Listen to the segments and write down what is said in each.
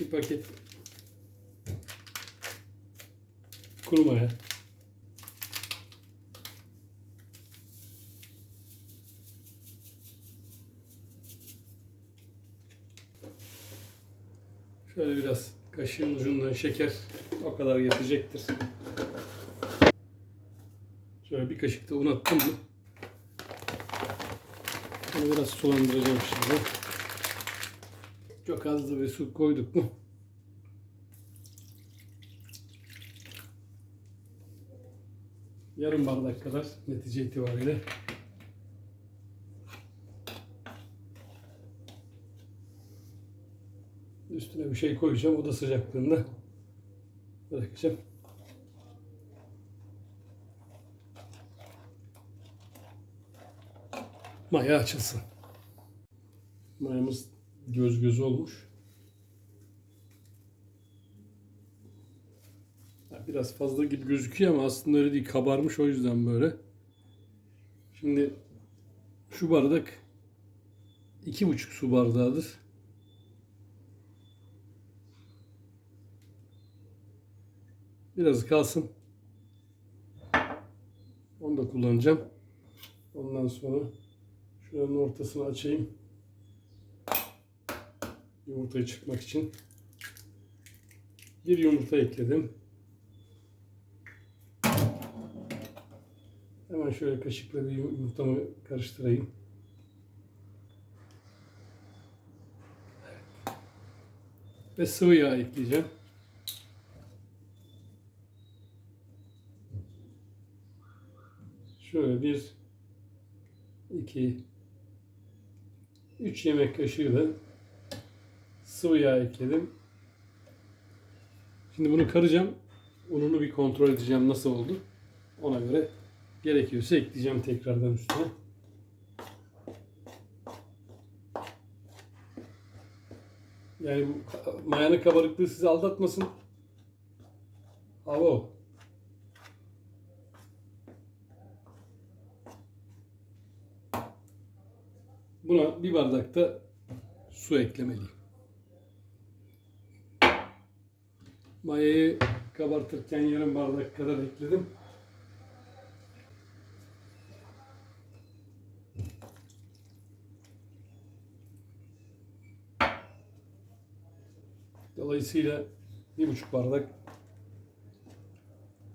Bir paket kuru maya. Şöyle biraz kaşığın ucundan şeker o kadar yetecektir. Şöyle bir kaşık da un attım mı? Bunu biraz sulandıracağım şimdi. Çok az da bir su koyduk mu? Yarım bardak kadar netice itibariyle. Üstüne bir şey koyacağım. Oda sıcaklığında bırakacağım. Maya açılsın. Mayamız göz göz olmuş. Biraz fazla gibi gözüküyor ama aslında öyle değil. Kabarmış o yüzden böyle. Şimdi şu bardak iki buçuk su bardağıdır. Biraz kalsın. Onu da kullanacağım. Ondan sonra şuranın ortasını açayım. Yumurtayı çıkmak için. Bir yumurta ekledim. Hemen şöyle kaşıkla bir yumurtamı karıştırayım. Ve sıvı yağ ekleyeceğim. Şöyle bir, iki, üç yemek kaşığı da sıvı yağ ekledim. Şimdi bunu karacağım. Ununu bir kontrol edeceğim nasıl oldu. Ona göre gerekiyorsa ekleyeceğim tekrardan üstüne. Yani bu mayanın kabarıklığı sizi aldatmasın. Hava. Buna bir bardak da su eklemeliyim. Mayayı kabartırken yarım bardak kadar ekledim. Dolayısıyla bir buçuk bardak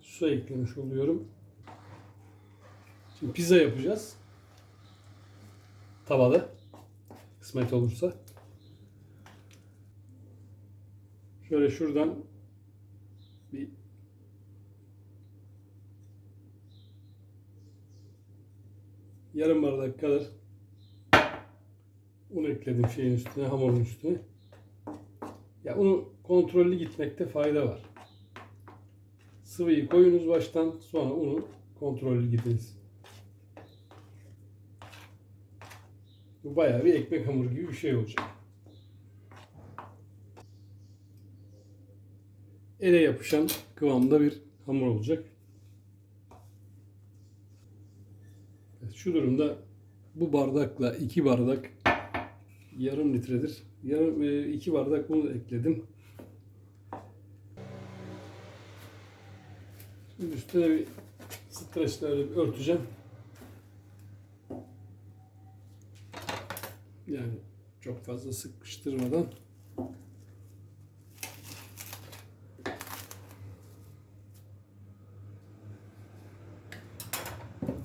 su eklemiş oluyorum. Şimdi pizza yapacağız. Tavada. Kısmet olursa. Şöyle şuradan bir yarım bardak kadar un ekledim şeyin üstüne, hamurun üstüne. Ya unu kontrollü gitmekte fayda var. Sıvıyı koyunuz baştan sonra unu kontrollü gidiniz. Bu bayağı bir ekmek hamuru gibi bir şey olacak. Ele yapışan kıvamda bir hamur olacak. Şu durumda bu bardakla iki bardak yarım litredir. Yarım e, iki bardak bunu ekledim. Şimdi üstüne bir streçle bir örteceğim. Yani çok fazla sıkıştırmadan.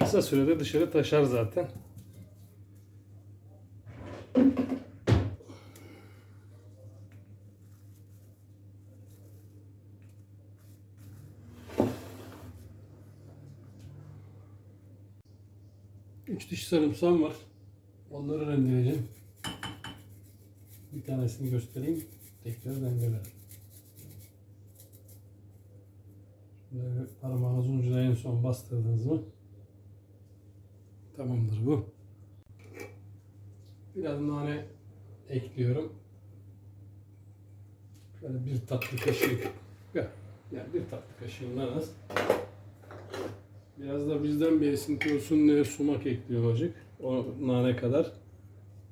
Kısa sürede dışarı taşar zaten. Üç diş sarımsağım var. Onları rendeleyeceğim. Bir tanesini göstereyim. Tekrar rendelerim. Şöyle parmağınızın ucuna en son bastırdınız mı? Tamamdır bu. Biraz nane ekliyorum. Şöyle bir tatlı kaşığı. Ya, Yani bir tatlı kaşığından az. Biraz da bizden bir esinti olsun diye sumak ekliyor olacak. O nane kadar.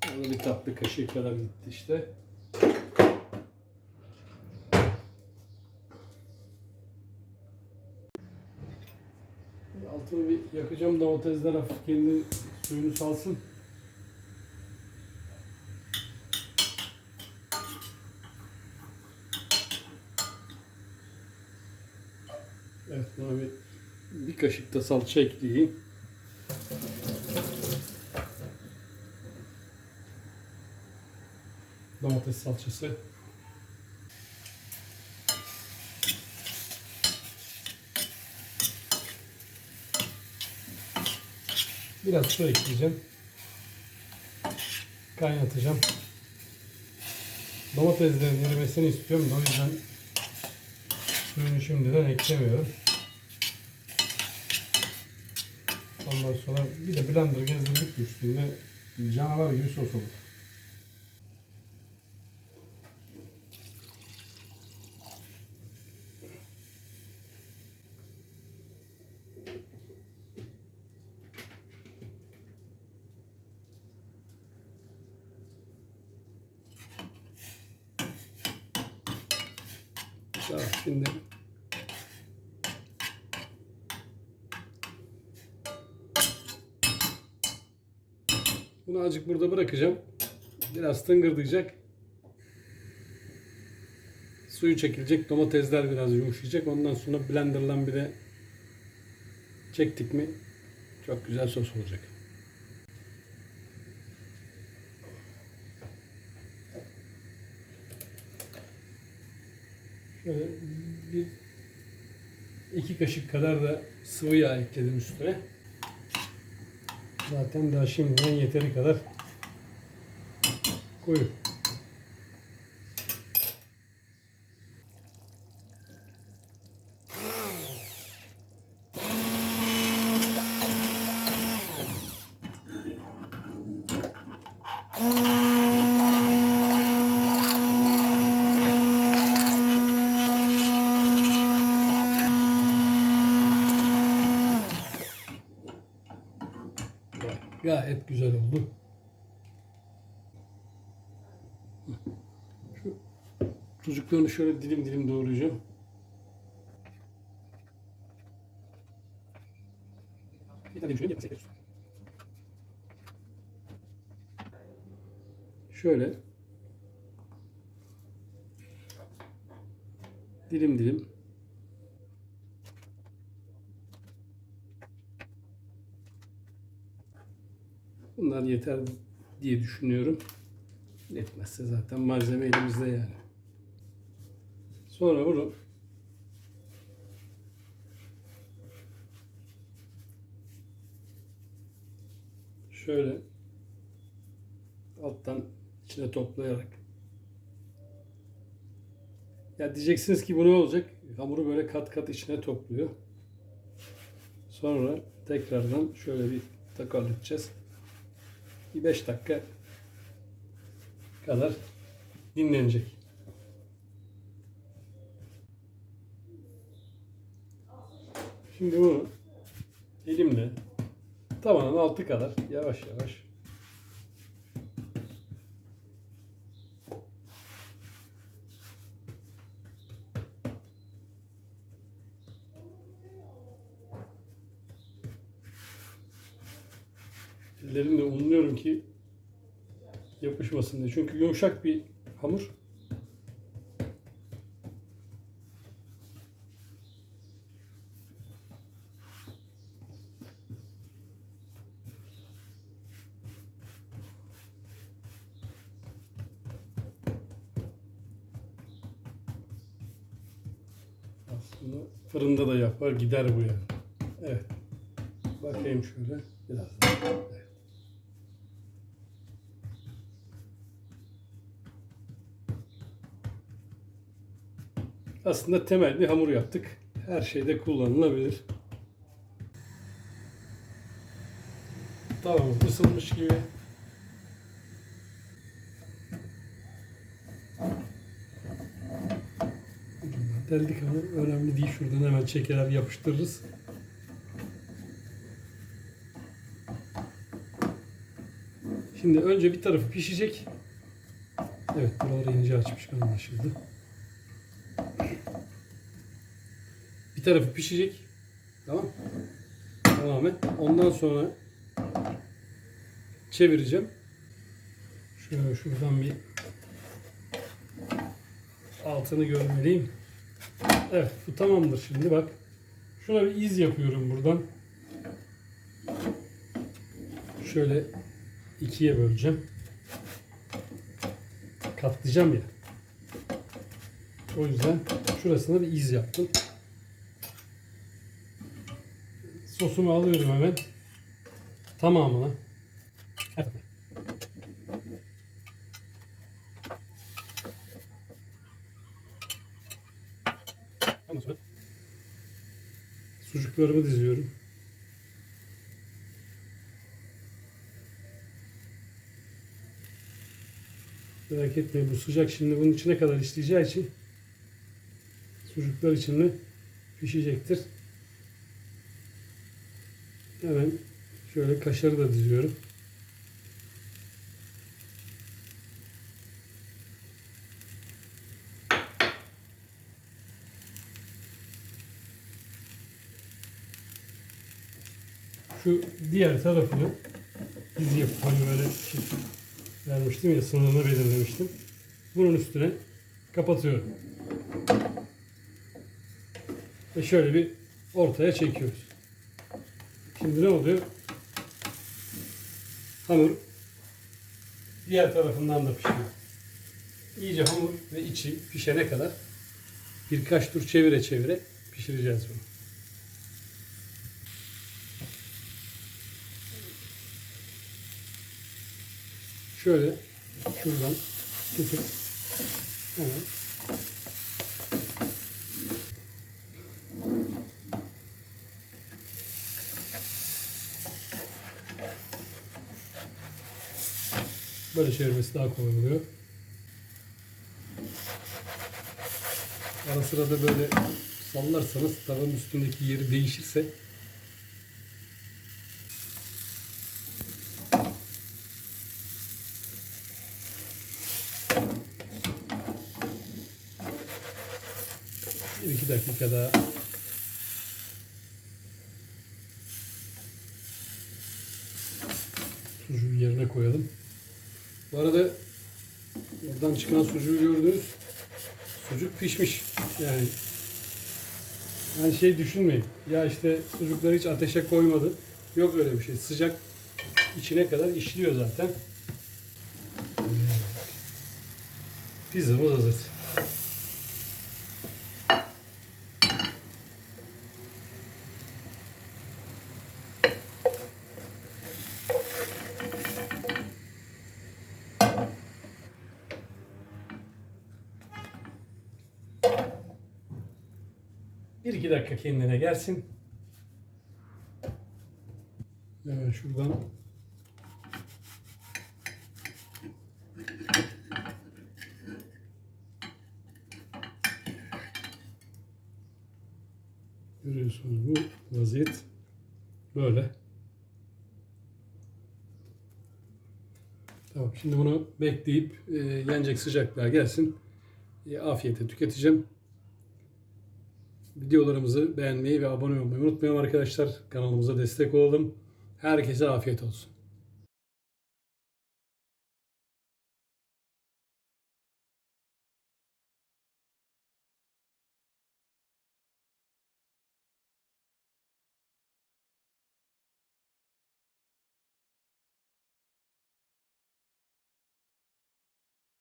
O da bir tatlı kaşığı kadar gitti işte. Altını bir yakacağım domatesler hafif kendi suyunu salsın. Evet bir, bir kaşık da salça ekleyeyim. Domates salçası. Biraz su ekleyeceğim. Kaynatacağım. Domateslerin erimesini istiyorum o yüzden suyunu şimdiden eklemiyorum. Ondan sonra bir de blender gezdirdik üstünde canavar gibi sos olur. Tamam şimdi Bunu azıcık burada bırakacağım. Biraz tıngırdayacak. Suyu çekilecek. Domatesler biraz yumuşayacak. Ondan sonra blenderlan bir de çektik mi çok güzel sos olacak. Bir iki kaşık kadar da sıvı yağ ekledim üstüne. Zaten daha şimdiden yeteri kadar koyun. Gayet güzel oldu. Şu çocuklarını şöyle dilim dilim doğrayacağım. Bir tane şöyle. Şöyle dilim dilim Bunlar yeter diye düşünüyorum. Yetmezse zaten malzeme elimizde yani. Sonra bunu şöyle alttan içine toplayarak ya diyeceksiniz ki bu ne olacak? Hamuru böyle kat kat içine topluyor. Sonra tekrardan şöyle bir takarlatacağız bir 5 dakika kadar dinlenecek. Şimdi bunu elimle tavanın altı kadar yavaş yavaş ellerimle unluyorum ki yapışmasın diye. Çünkü yumuşak bir hamur. Aslında fırında da yapar gider bu ya. Evet. Bakayım şöyle biraz daha. Aslında temel bir hamur yaptık. Her şeyde kullanılabilir. Tamam, ısınmış gibi. Deldik ama önemli değil. Şuradan hemen çeker yapıştırırız. Şimdi önce bir tarafı pişecek. Evet, buraları ince açmış anlaşıldı. Tarafı pişecek. Tamam. tamamen. Ondan sonra çevireceğim. Şöyle şuradan bir altını görmeliyim. Evet bu tamamdır şimdi bak. Şuna bir iz yapıyorum buradan. Şöyle ikiye böleceğim. Katlayacağım ya. O yüzden şurasına bir iz yaptım. Sosumu alıyorum hemen. Tamamına. Evet. Sucuklarımı diziyorum. Merak etmeyin bu sıcak şimdi bunun içine kadar işleyeceği için sucuklar içinde pişecektir. Hemen şöyle kaşarı da diziyorum. Şu diğer tarafını yapıp hani böyle şey vermiştim ya sınırını belirlemiştim. Bunun üstüne kapatıyorum. Ve şöyle bir ortaya çekiyoruz. Şimdi ne oluyor? Hamur diğer tarafından da pişiyor. İyice hamur ve içi pişene kadar birkaç tur çevire çevire pişireceğiz bunu. Şöyle şuradan tutup hemen Böyle çevirmesi daha kolay oluyor. Ara sıra da böyle sallarsanız tavanın üstündeki yeri değişirse bir iki dakika daha sucuğu yerine koyalım. Bu arada buradan çıkan sucuğu gördünüz. Sucuk pişmiş. Yani yani şey düşünmeyin. Ya işte sucukları hiç ateşe koymadı. Yok öyle bir şey. Sıcak içine kadar işliyor zaten. Pizzamız hazır. Bir iki dakika kendine gelsin. Hemen şuradan Görüyorsunuz bu vaziyet böyle. Tamam şimdi bunu bekleyip e, yenecek sıcaklığa gelsin. E, afiyete tüketeceğim. Videolarımızı beğenmeyi ve abone olmayı unutmayalım arkadaşlar. Kanalımıza destek olalım. Herkese afiyet olsun.